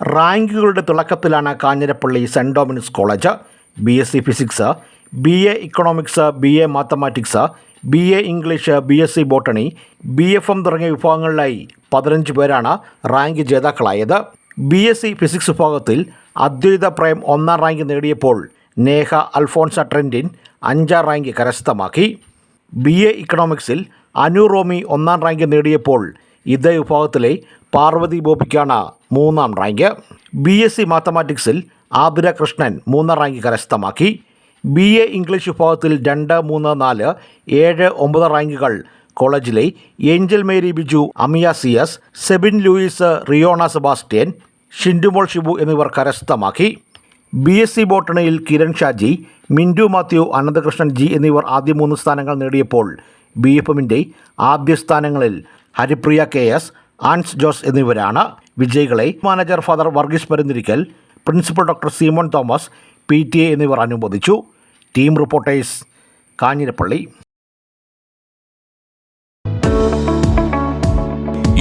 റാങ്കുകളുടെ തിളക്കത്തിലാണ് Kanjirappally saint Dominic's college. B S C physics B A economics B A mathematics B A English B S C botany B F M തുടങ്ങിയ വിഭാഗങ്ങളിലായി പതിനഞ്ച് പേരാണ് rank ജേതാക്കളായത്. B S C physics വിഭാഗത്തിൽ അദ്വൈത പ്രേം ഒന്നാം rank നേടിയപ്പോൾ നേഹ അൽഫോൺസ ട്രെൻഡിൻ അഞ്ചാം rank കരസ്ഥമാക്കി. ബി എ ഇക്കണോമിക്സിൽ അനു റോമി ഒന്നാം റാങ്ക് നേടിയപ്പോൾ ഇതേ വിഭാഗത്തിലെ പാർവതി ബോബിക്കാണ് മൂന്നാം റാങ്ക്. ബി എസ് സി മാത്തമാറ്റിക്സിൽ ആതിര കൃഷ്ണൻ മൂന്നാം റാങ്ക് കരസ്ഥമാക്കി. ബി എ ഇംഗ്ലീഷ് വിഭാഗത്തിൽ രണ്ട് മൂന്ന് നാല് ഏഴ് ഒമ്പത് റാങ്കുകൾ കോളേജിലെ Angel Mary Biju Amiya C S Sebin Luis Riona Sebastian Shindumol Shibu എന്നിവർ കരസ്ഥമാക്കി. ബി എസ് സി ബോട്ടണിയിൽ കിരൺ ഷാജി മിന്റു മാത്യു അനന്തകൃഷ്ണൻ ജി എന്നിവർ ആദ്യ മൂന്ന് സ്ഥാനങ്ങൾ നേടിയപ്പോൾ ബി എഫ് എമ്മിന്റെ ആദ്യ സ്ഥാനങ്ങളിൽ ഹരിപ്രിയ കെ എസ് ആൻസ് ജോസ് എന്നിവരാണ് വിജയികളെ. Manager father Varghese Parunnirickal principal doctor Simon Thomas P T A എന്നിവർ അനുമോദിച്ചു. Team reporters Kanjirappally.